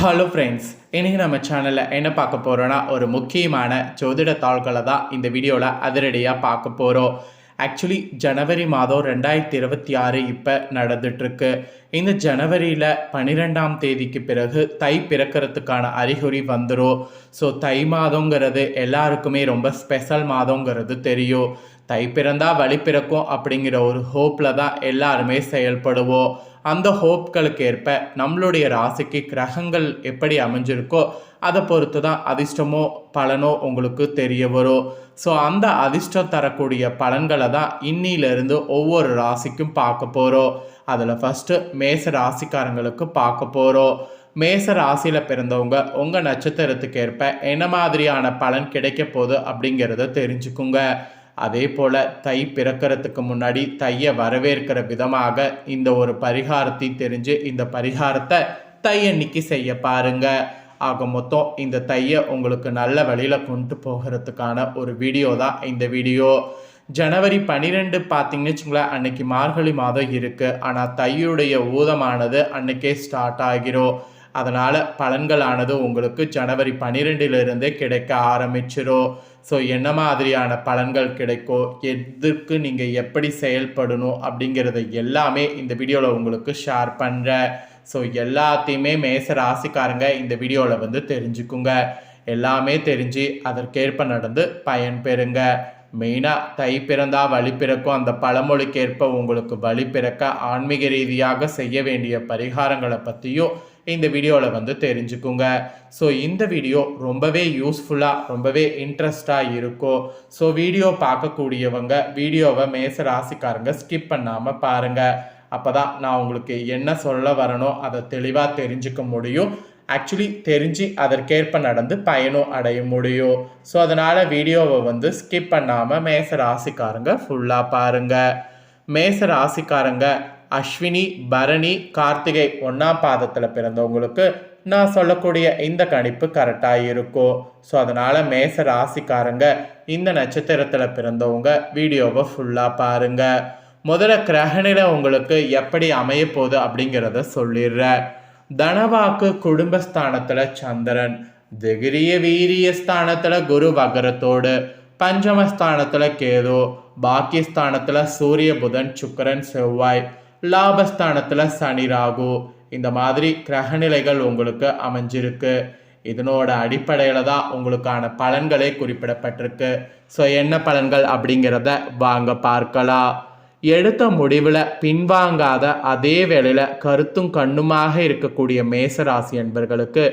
Hello friends இன்றைக்கி நம்ம சேனலில் என்ன பார்க்க போகிறோன்னா ஒரு முக்கியமான ஜோதிட தாள்களை தான் இந்த வீடியோவில் அதிரடியாக பார்க்க போகிறோம் ஆக்சுவலி ஜனவரி மாதம் ரெண்டாயிரத்தி இருபத்தி ஆறு இப்போ நடந்துட்டுருக்கு. இந்த ஜனவரியில் பன்னிரெண்டாம் தேதிக்கு பிறகு தை பிறக்கிறதுக்கான அறிகுறி வந்துடும் ஸோ தை மாதங்கிறது எல்லாருக்குமே ரொம்ப ஸ்பெஷல் மாதங்கிறது தெரியும். தை பிறந்தால் வழி பிறக்கும் அப்படிங்கிற ஒரு ஹோப்பில் தான் எல்லாருமே செயல்படுவோம். அந்த ஹோப்களுக்கு ஏற்ப நம்மளுடைய ராசிக்கு கிரகங்கள் எப்படி அமைஞ்சிருக்கோ அதை பொறுத்து தான் அதிர்ஷ்டமோ பலனோ உங்களுக்கு தெரிய வரும். ஸோ அந்த அதிர்ஷ்டம் தரக்கூடிய பலன்களை தான் இன்னிலிருந்து ஒவ்வொரு ராசிக்கும் பார்க்க போகிறோம் அதில் ஃபஸ்ட்டு மேச ராசிக்காரங்களுக்கு பார்க்க போகிறோம் மேச ராசியில் பிறந்தவங்க உங்கள் நட்சத்திரத்துக்கு ஏற்ப என்ன மாதிரியான பலன் கிடைக்க போகுது அப்படிங்கிறத தெரிஞ்சுக்குங்க. அதே போல் தை பிறக்கிறதுக்கு முன்னாடி தையை வரவேற்கிற விதமாக இந்த ஒரு பரிகாரத்தை தெரிஞ்சு இந்த பரிகாரத்தை தை அன்னைக்கு செய்ய பாருங்க. ஆக மொத்தம் இந்த தையை உங்களுக்கு நல்ல வழியில் கொண்டு போகிறதுக்கான ஒரு வீடியோ தான் இந்த வீடியோ. ஜனவரி பன்னிரெண்டு பார்த்தீங்கன்னு வச்சுங்களேன் அன்னைக்கு மார்கழி மாதம் இருக்குது ஆனால் தையுடைய ஊதமானது அன்னைக்கே ஸ்டார்ட் ஆகிரும். அதனால் பலன்களானது உங்களுக்கு ஜனவரி பன்னிரெண்டிலிருந்தே கிடைக்க ஆரம்பிச்சிடும் ஸோ என்ன மாதிரியான பலன்கள் கிடைக்கும் எதுக்கு நீங்கள் எப்படி செயல்படணும் அப்படிங்கிறத எல்லாமே இந்த வீடியோவில் உங்களுக்கு ஷேர் பண்ணுறேன் ஸோ எல்லாத்தையுமே மேச ராசிக்காரங்க இந்த வீடியோவில் வந்து தெரிஞ்சுக்குங்க. எல்லாமே தெரிஞ்சு அதற்கேற்ப நடந்து பயன் பெறுங்க. மெயினாக தை பிறந்தா வழி பிறக்கும். அந்த பழமொழிக்கேற்ப உங்களுக்கு வழி பிறக்க ஆன்மீக ரீதியாக செய்ய வேண்டிய பரிகாரங்களை பற்றியும் இந்த வீடியோவில் வந்து தெரிஞ்சுக்குங்க. ஸோ இந்த வீடியோ ரொம்பவே யூஸ்ஃபுல்லாக ரொம்பவே இன்ட்ரெஸ்டாக இருக்கும் ஸோ வீடியோ பார்க்கக்கூடியவங்க வீடியோவை மேச ராசிக்காரங்க ஸ்கிப் பண்ணாமல் பாருங்கள் அப்போ தான் நான் உங்களுக்கு என்ன சொல்ல வரனோ அதை தெளிவாக தெரிஞ்சுக்க முடியும். ஆக்சுவலி தெரிஞ்சு அதற்கேற்ப நடந்து பயனும் அடைய முடியும். ஸோ அதனால் வீடியோவை வந்து ஸ்கிப் பண்ணாமல் மேச ராசிக்காரங்க ஃபுல்லாக பாருங்கள் மேச ராசிக்காரங்க அஸ்வினி பரணி கார்த்திகை ஒன்றாம் பாதத்தில் பிறந்தவங்களுக்கு நான் சொல்லக்கூடிய இந்த கணிப்பு கரெக்டாக இருக்கும். ஸோ அதனால் மேச ராசிக்காரங்க இந்த நட்சத்திரத்தில் பிறந்தவங்க வீடியோவை ஃபுல்லாக பாருங்கள் முதல்ல கிரகணில உங்களுக்கு எப்படி அமைய போகுது அப்படிங்கிறத சொல்லிடுறேன் தனவாக்கு குடும்பஸ்தானத்தில் சந்திரன் திகிரிய வீரிய ஸ்தானத்தில் குரு வகரத்தோடு பஞ்சமஸ்தானத்தில் கேது பாக்கியஸ்தானத்தில் சூரிய புதன் சுக்கரன் செவ்வாய். லாபஸ்தானத்தில் சனி ராகு. இந்த மாதிரி கிரகநிலைகள் உங்களுக்கு அமைஞ்சிருக்கு. இதனோட அடிப்படையில் தான் உங்களுக்கான பலன்களே குறிப்பிடப்பட்டிருக்கு. ஸோ என்ன பலன்கள் அப்படிங்கிறத வாங்க பார்க்கலாம். எடுத்த முடிவில் பின்வாங்காத அதே வேளையில் கருத்தும் கண்ணுமாக இருக்கக்கூடிய மேசராசி என்பர்களுக்கு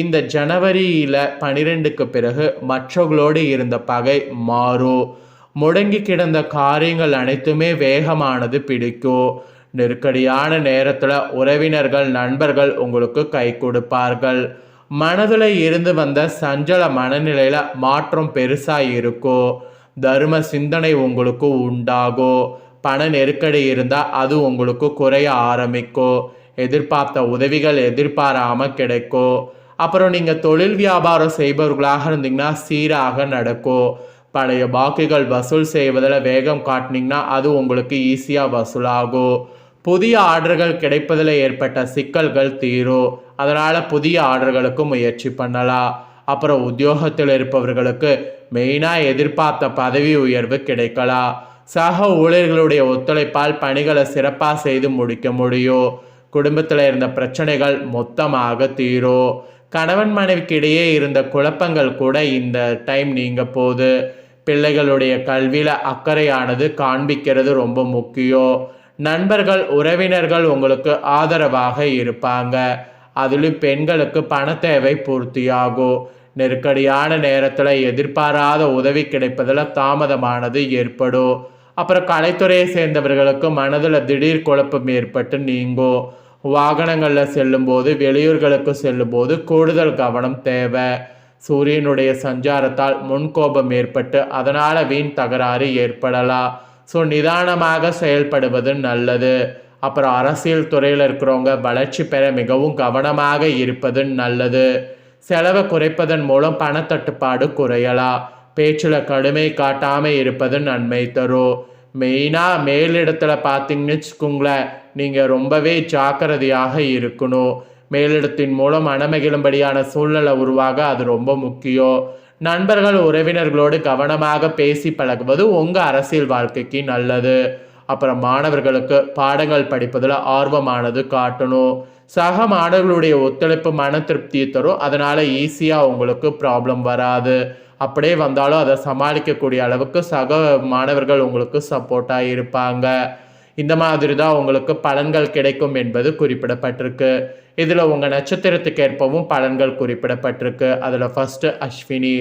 இந்த ஜனவரியில் பனிரெண்டுக்கு பிறகு மற்றவர்களோடு இருந்த பகை மாறும். முடங்கி கிடந்த காரியங்கள் அனைத்துமே வேகமானது பிடிக்கும். நெருக்கடியான நேரத்தில் உறவினர்கள் நண்பர்கள் உங்களுக்கு கை கொடுப்பார்கள். மனதில் இருந்து வந்த சஞ்சல மனநிலையில் மாற்றம் பெருசாக இருக்கும் தர்ம சிந்தனை உங்களுக்கு உண்டாகும் பண நெருக்கடி இருந்தால் அது உங்களுக்கு குறைய ஆரம்பிக்கும் எதிர்பார்த்த உதவிகள் எதிர்பாராமல் கிடைக்கும் அப்புறம் நீங்கள் தொழில் வியாபாரம் செய்பவர்களாக இருந்தீங்கன்னா சீராக நடக்கும் பழைய பாக்கிகள் வசூல் செய்வதில் வேகம் காட்டினீங்கன்னா அது உங்களுக்கு ஈஸியாக வசூலாகும். புதிய ஆர்டர்கள் கிடைப்பதில் ஏற்பட்ட சிக்கல்கள் தீரும். அதனால் புதிய ஆர்டர்களுக்கு முயற்சி பண்ணலாம். அப்புறம் உத்தியோகத்தில் இருப்பவர்களுக்கு மெயினாக எதிர்பார்த்த பதவி உயர்வு கிடைக்கலாம். சக ஊழியர்களுடைய ஒத்துழைப்பால் பணிகளை சிறப்பாக செய்து முடிக்க முடியும். குடும்பத்தில் இருந்த பிரச்சனைகள் மொத்தமாக தீரும். கணவன் மனைவிக்கு இடையே இருந்த குழப்பங்கள் கூட இந்த டைம் நீங்க போகுது. பிள்ளைகளுடைய கல்வியில் அக்கறையானது காண்பிக்கிறது ரொம்ப முக்கியம் நண்பர்கள் உறவினர்கள் உங்களுக்கு ஆதரவாக இருப்பாங்க. அதிலும் பெண்களுக்கு பண தேவை பூர்த்தியாகும். நெருக்கடியான நேரத்தில் எதிர்பாராத உதவி கிடைப்பதில் தாமதமானது ஏற்படும். அப்புறம் கலைத்துறையை சேர்ந்தவர்களுக்கு மனதில் திடீர் குழப்பம் ஏற்பட்டு நீங்கும். வாகனங்களில் செல்லும்போது வெளியூர்களுக்கு செல்லும்போது கூடுதல் கவனம் தேவை. சூரியனுடைய சஞ்சாரத்தால் முன்கோபம் ஏற்பட்டு அதனால் வீண் தகராறு ஏற்படலாம் ஸோ நிதானமாக செயல்படுவது நல்லது. அப்புறம் அரசியல் துறையில் இருக்கிறவங்க வளர்ச்சி பெற மிகவும் கவனமாக இருப்பது நல்லது. செலவை குறைப்பதன் மூலம் பணத்தட்டுப்பாடு குறையலாம் பேச்சில் கடுமை காட்டாமல் இருப்பது நன்மை தரும் மெயினாக மேலிடத்தில் பார்த்தீங்கன்னு வச்சுக்கோங்களேன் நீங்கள் ரொம்பவே ஜாக்கிரதையாக இருக்கணும். மேலிடத்தின் மூலம் மனமகிழும்படியான சூழ்நிலை உருவாக அது ரொம்ப முக்கியம் நண்பர்கள் உறவினர்களோடு கவனமாக பேசி பழகுவது உங்கள் அரசியல் வாழ்க்கைக்கு நல்லது. அப்புறம் மாணவர்களுக்கு பாடங்கள் படிப்பதில் ஆர்வமானது காட்டணும். சக மாணவர்களுடைய ஒத்துழைப்பு மன திருப்தியை தரும். அதனால் ஈஸியாக உங்களுக்கு ப்ராப்ளம் வராது. அப்படியே வந்தாலும் அதை சமாளிக்கக்கூடிய அளவுக்கு சக மாணவர்கள் உங்களுக்கு சப்போர்ட்டாக இருப்பாங்க. இந்த மாதிரி தான் உங்களுக்கு பலன்கள் கிடைக்கும் என்பது குறிப்பிடப்பட்டிருக்கு. இதில் உங்கள் நட்சத்திரத்துக்கு ஏற்பவும் பலன்கள் குறிப்பிடப்பட்டிருக்கு. அதில் ஃபஸ்ட்டு அஸ்வினி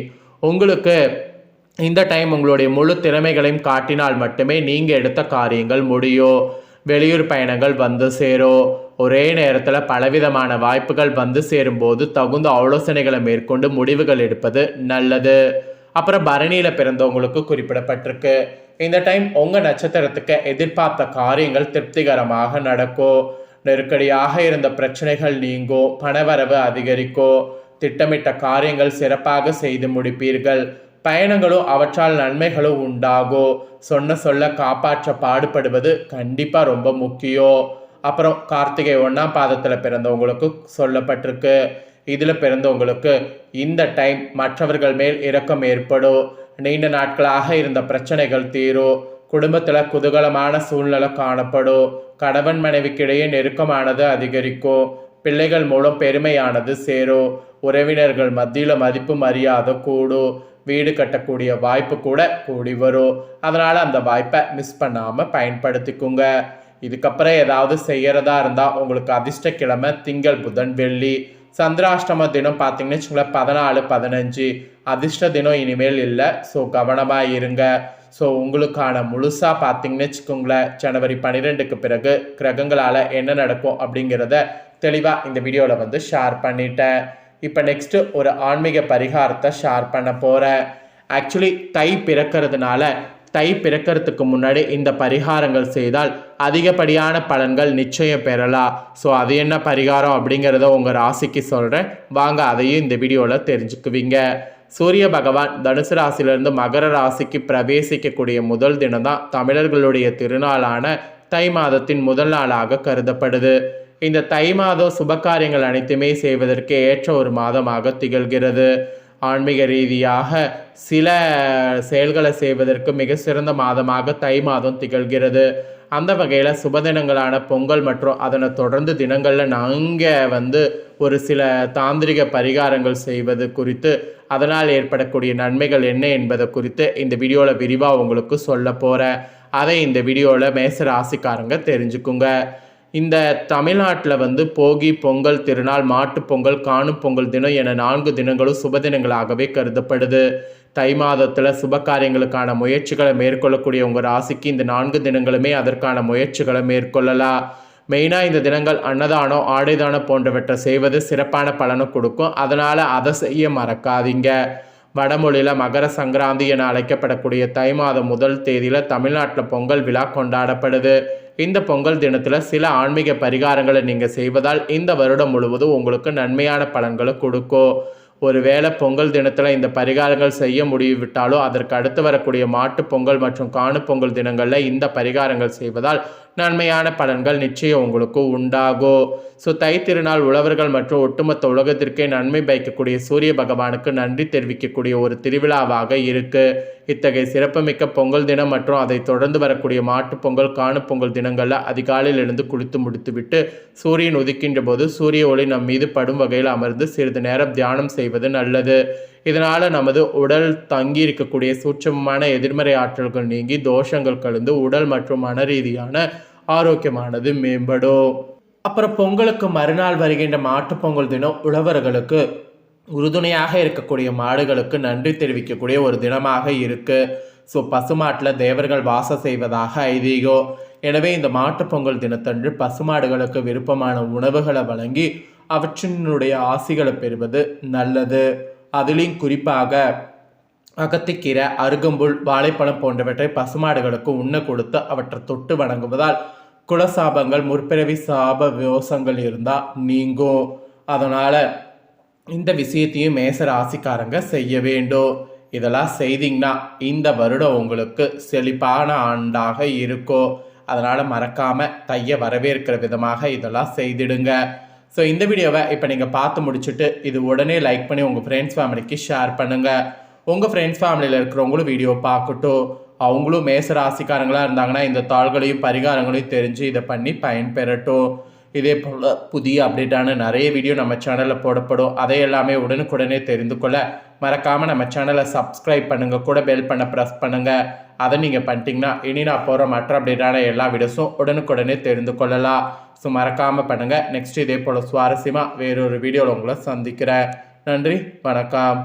உங்களுக்கு இந்த டைம் உங்களுடைய முழு திறமைகளையும் காட்டினால் மட்டுமே நீங்கள் எடுத்த காரியங்கள் முடியும் வெளியூர் பயணங்கள் வந்து சேரும் ஒரே நேரத்தில் பலவிதமான வாய்ப்புகள் வந்து சேரும்போது தகுந்த ஆலோசனைகளை மேற்கொண்டு முடிவுகள் எடுப்பது நல்லது. அப்புறம் பரணியில் பிறந்தவங்களுக்கு குறிப்பிடப்பட்டிருக்கு. இந்த டைம் உங்கள் நட்சத்திரத்துக்கு எதிர்பார்த்த காரியங்கள் திருப்திகரமாக நடக்கும் நெருக்கடியாக இருந்த பிரச்சனைகள் நீங்கும் பணவரவு அதிகரிக்கும் திட்டமிட்ட காரியங்கள் சிறப்பாக செய்து முடிப்பீர்கள்? பயணங்களும் அவற்றால் நன்மைகளும் உண்டாகும் சொன்ன சொல்ல காப்பாற்ற பாடுபடுவது கண்டிப்பாக ரொம்ப முக்கியம் அப்புறம் கார்த்திகை ஒன்றாம் பாதத்தில் பிறந்தவங்களுக்கு சொல்லப்பட்டிருக்கு. இதில் பிறந்தவங்களுக்கு இந்த டைம் மற்றவர்கள் மேல் இரக்கம் ஏற்படும். நீண்ட நாட்களாக இருந்த பிரச்சனைகள் தீரும் குடும்பத்தில் குதூகலமான சூழ்நிலை காணப்படும் கணவன் மனைவிக்கிடையே நெருக்கமானது அதிகரிக்கும் பிள்ளைகள் மூலம் பெருமையானது சேரும் உறவினர்கள் மத்தியில் மதிப்பு மரியாதை கூடும் வீடு கட்டக்கூடிய வாய்ப்பு கூட கூடி வரும் அதனால் அந்த வாய்ப்பை மிஸ் பண்ணாமல் பயன்படுத்திக்குங்க. இதுக்கப்புறம் ஏதாவது செய்கிறதா இருந்தால் உங்களுக்கு அதிர்ஷ்ட கிழமை திங்கள் புதன் வெள்ளி சந்திராஷ்டம தினம் பார்த்தீங்கன்னு வச்சுங்களேன் பதினாலு பதினஞ்சு. அதிர்ஷ்ட தினம் இனிமேல் இல்லை. ஸோ கவனமாக இருங்க. ஸோ உங்களுக்கான முழுசாக பார்த்தீங்கன்னு வச்சுக்கோங்களேன் ஜனவரி பன்னிரெண்டுக்கு பிறகு கிரகங்களால் என்ன நடக்கும் அப்படிங்கிறத தெளிவாக இந்த வீடியோவில் வந்து ஷேர் பண்ணிட்டேன். இப்போ நெக்ஸ்ட்டு ஒரு ஆன்மீக பரிகாரத்தை ஷேர் பண்ண போகிறேன் ஆக்சுவலி தை பிறக்கிறதுனால தை பிறக்கிறதுக்கு முன்னாடி இந்த பரிகாரங்கள் செய்தால் அதிகப்படியான பலன்கள் நிச்சயம் பெறலாம் ஸோ அது என்ன பரிகாரம் அப்படிங்கிறத உங்கள் ராசிக்கு சொல்கிறேன் வாங்க அதையும் இந்த வீடியோவில் தெரிஞ்சுக்குவீங்க. சூரிய பகவான் தனுசு ராசியிலிருந்து மகர ராசிக்கு பிரவேசிக்கக்கூடிய முதல் தினம் தான் தமிழர்களுடைய திருநாளான தை மாதத்தின் முதல் நாளாக கருதப்படுது. இந்த தை மாதம் சுபகாரியங்கள் அனைத்துமே செய்வதற்கு ஏற்ற ஒரு மாதமாக திகழ்கிறது. ஆன்மீக ரீதியாக சில செயல்களை செய்வதற்கு மிக சிறந்த மாதமாக தை மாதம் திகழ்கிறது. அந்த வகையில் சுபதினங்களான பொங்கல் மற்றும் அதனை தொடர்ந்து தினங்களில் நாங்கள் வந்து ஒரு சில தாந்திரிக பரிகாரங்கள் செய்வது குறித்து அதனால் ஏற்படக்கூடிய நன்மைகள் என்ன என்பதை குறித்து இந்த வீடியோவில் விரிவாக உங்களுக்கு சொல்ல போகிறேன் அதை இந்த வீடியோவில் மேச ராசிக்காரங்க தெரிஞ்சுக்குங்க. இந்த தமிழ்நாட்டில் வந்து போகி பொங்கல் திருநாள் மாட்டுப் பொங்கல் காணும் பொங்கல் தினம் என நான்கு தினங்களும் சுப தினங்களாகவே கருதப்படுது. தை மாதத்தில் சுப காரியங்களுக்கான முயற்சிகளை மேற்கொள்ளக்கூடிய உங்கள் ராசிக்கு இந்த நான்கு தினங்களுமே அதற்கான முயற்சிகளை மேற்கொள்ளலாம். மெயினாக இந்த தினங்கள் அன்னதானம் ஆடைதானம் போன்றவற்றை செய்வது சிறப்பான பலனை கொடுக்கும். அதனால் அதை செய்ய மறக்காதீங்க. வடமொழியில் மகர சங்கராந்தி என அழைக்கப்படக்கூடிய தை மாதம் முதல் தேதியில் தமிழ்நாட்டில் பொங்கல் விழா கொண்டாடப்படுது. இந்த பொங்கல் தினத்தில் சில ஆன்மீக பரிகாரங்களை நீங்கள் செய்வதால் இந்த வருடம் முழுவதும் உங்களுக்கு நன்மையான பலன்களை கொடுக்கும். ஒருவேளை பொங்கல் தினத்தில் இந்த பரிகாரங்கள் செய்ய முடிவிட்டாலோ அதற்கு அடுத்து வரக்கூடிய மாட்டு பொங்கல் மற்றும் காணு பொங்கல் தினங்களில் இந்த பரிகாரங்கள் செய்வதால் நன்மையான பலன்கள் நிச்சயம் உங்களுக்கு உண்டாகும் ஸோ தை திருநாள் உழவர்கள் மற்றும் ஒட்டுமொத்த உலகத்திற்கே நன்மை பயக்கக்கூடிய சூரிய பகவானுக்கு நன்றி தெரிவிக்கக்கூடிய ஒரு திருவிழாவாக இருக்கு. இத்தகைய சிறப்புமிக்க பொங்கல் தினம் மற்றும் அதை தொடர்ந்து வரக்கூடிய மாட்டுப் காணுப்பொங்கல் பொங்கல் தினங்களில் அதிகாலையில் எழுந்து குளித்து முடித்துவிட்டு சூரியன் உதிக்கின்ற போது சூரிய ஒளி நம் மீது படும் வகையில் அமர்ந்து சிறிது நேரம் தியானம் செய்வது நல்லது. இதனால் நமது உடல் தங்கி இருக்கக்கூடிய சூட்சமமான எதிர்மறை ஆற்றல்கள் நீங்கி தோஷங்கள் கலந்து உடல் மற்றும் மன ரீதியான ஆரோக்கியமானது மேம்படும் அப்புறம் பொங்கலுக்கு மறுநாள் வருகின்ற மாட்டுப்பொங்கல் தினம் உழவர்களுக்கு உறுதுணையாக இருக்கக்கூடிய மாடுகளுக்கு நன்றி தெரிவிக்கக்கூடிய ஒரு தினமாக இருக்குது ஸோ பசுமாட்டில் தேவர்கள் வாசம் செய்வதாக ஐதீகம் எனவே இந்த மாட்டுப் பொங்கல் தினத்தன்று பசுமாடுகளுக்கு விருப்பமான உணவுகளை வழங்கி அவற்றினுடைய ஆசிகளை பெறுவது நல்லது. அதிலையும் குறிப்பாக அகத்திக்கீரை அருகம்புல் வாழைப்பழம் போன்றவற்றை பசுமாடுகளுக்கு உண்ண கொடுத்து அவற்றை தொட்டு வணங்குவதால் குலசாபங்கள் முற்பிறவி சாப வியோசங்கள் இருந்தால் நீங்கும். அதனால் இந்த விஷயத்தையும் மேச ராசிக்காரங்க செய்ய வேண்டும். இதெல்லாம் செய்தீங்கன்னா இந்த வருடம் உங்களுக்கு செழிப்பான ஆண்டாக இருக்கும். அதனால் மறக்காமல் தைய வரவேற்கிற விதமாக இதெல்லாம் செய்திடுங்க. ஸோ இந்த வீடியோவை இப்போ நீங்கள் பார்த்து முடிச்சுட்டு இது உடனே லைக் பண்ணி உங்கள் ஃப்ரெண்ட்ஸ் ஃபேமிலிக்கு ஷேர் பண்ணுங்கள் உங்கள் ஃப்ரெண்ட்ஸ் ஃபேமிலியில் இருக்கிறவங்களும் வீடியோ பார்க்கட்டும். அவங்களும் மேச ராசிக்காரங்களாக இருந்தாங்கன்னா இந்த தாள்களையும் பரிகாரங்களையும் தெரிஞ்சு இதை பண்ணி பயன்பெறட்டும். இதே போல் புதிய அப்டேட்டான நிறைய வீடியோ நம்ம சேனலில் போடப்படும். அதை எல்லாமே உடனுக்குடனே தெரிந்து கொள்ள மறக்காமல் நம்ம சேனலை சப்ஸ்கிரைப் பண்ணுங்கள் கூட பெல் பண்ண ப்ரெஸ் பண்ணுங்கள் அதை நீங்கள் பண்ணிட்டீங்கன்னா இனி நான் போகிற மற்ற அப்டேட்டான எல்லா வீடியோஸும் உடனுக்குடனே தெரிந்து கொள்ளலாம். ஸோ மறக்காமல் பண்ணுங்கள் நெக்ஸ்ட் இதே போல் சுவாரஸ்யமாக வேறொரு வீடியோவில் உங்களை சந்திக்கிறேன். நன்றி. வணக்கம்.